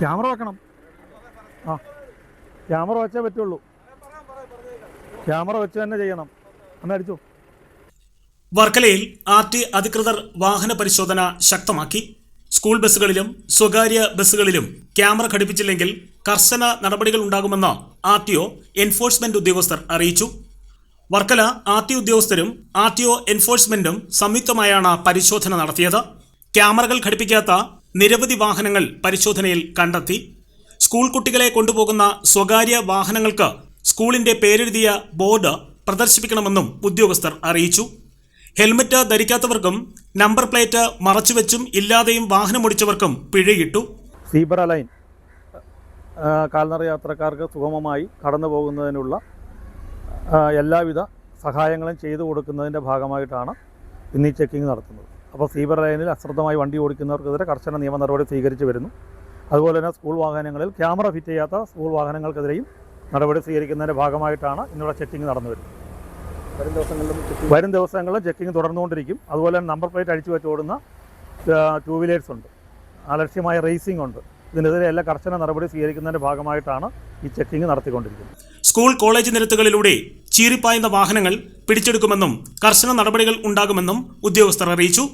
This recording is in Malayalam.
ക്യാമറ വെക്കണം. ആ ക്യാമറ വെച്ചേ പറ്റുള്ളൂ. ക്യാമറ വെച്ച് തന്നെ ചെയ്യണം. അന്ന് അടിച്ചു. വർക്കലയിൽ ആർ ടി അധികൃതർ വാഹന പരിശോധന ശക്തമാക്കി. സ്കൂൾ ബസ്സുകളിലും സ്വകാര്യ ബസ്സുകളിലും ക്യാമറ ഘടിപ്പിച്ചില്ലെങ്കിൽ കർശന നടപടികൾ ഉണ്ടാകുമെന്ന് ആർ ടി ഒ എൻഫോഴ്സ്മെന്റ് ഉദ്യോഗസ്ഥർ അറിയിച്ചു. വർക്കല ആർ ടി ഉദ്യോഗസ്ഥരും ആർ ടി ഒ എൻഫോഴ്സ്മെന്റും സംയുക്തമായാണ് പരിശോധന നടത്തിയത്. ക്യാമറകൾ ഘടിപ്പിക്കാത്ത നിരവധി വാഹനങ്ങൾ പരിശോധനയിൽ കണ്ടെത്തി. സ്കൂൾ കുട്ടികളെ കൊണ്ടുപോകുന്ന സ്വകാര്യ വാഹനങ്ങൾക്ക് സ്കൂളിന്റെ പേരെഴുതിയ ബോർഡ് പ്രദർശിപ്പിക്കണമെന്നും ഉദ്യോഗസ്ഥർ അറിയിച്ചു. ഹെൽമറ്റ് ധരിക്കാത്തവർക്കും നമ്പർ പ്ലേറ്റ് മറച്ചുവെച്ചും ഇല്ലാതെയും വാഹനമോടിച്ചവർക്കും പിഴയിട്ടു. സീബ്ര ലൈൻ കാൽനട യാത്രക്കാർക്ക് സുഗമമായി കടന്നു പോകുന്നതിനുള്ള എല്ലാവിധ സഹായങ്ങളും ചെയ്തു കൊടുക്കുന്നതിന്റെ ഭാഗമായിട്ടാണ് ഇന്ന് ഈ ചെക്കിംഗ് നടത്തുന്നത്. അപ്പോൾ സ്ലീപ്പർ ലൈനിൽ അശ്രദ്ധമായി വണ്ടി ഓടിക്കുന്നവർക്കെതിരെ കർശന നിയമ നടപടി സ്വീകരിച്ചു വരുന്നു. അതുപോലെ തന്നെ സ്കൂൾ വാഹനങ്ങളിൽ ക്യാമറ ഫിറ്റ് ചെയ്യാത്ത സ്കൂൾ വാഹനങ്ങൾക്കെതിരെയും നടപടി സ്വീകരിക്കുന്നതിന്റെ ഭാഗമായിട്ടാണ് ഇന്നുള്ള ചെക്കിംഗ് നടന്നു വരുന്നത്. വരും ദിവസങ്ങളിലും ചെക്കിംഗ് വരും ദിവസങ്ങളിൽ ചെക്കിംഗ് തുടർന്നുകൊണ്ടിരിക്കും. അതുപോലെ തന്നെ നമ്പർ പ്ലേറ്റ് അടിച്ചു വെച്ച് ഓടുന്ന ടൂ വീലേഴ്സ് ഉണ്ട്. അലക്ഷ്യമായ റേസിംഗ് ഉണ്ട്. ഇതിനെതിരെ എല്ലാ കർശന നടപടി സ്വീകരിക്കുന്നതിന്റെ ഭാഗമായിട്ടാണ് ഈ ചെക്കിംഗ് നടത്തിക്കൊണ്ടിരിക്കുന്നത്. സ്കൂൾ കോളേജ് നിരത്തുകളിലൂടെ ചീറിപ്പായുന്ന വാഹനങ്ങൾ പിടിച്ചെടുക്കുമെന്നും കർശന നടപടികൾ ഉണ്ടാകുമെന്നും ഉദ്യോഗസ്ഥർ അറിയിച്ചു.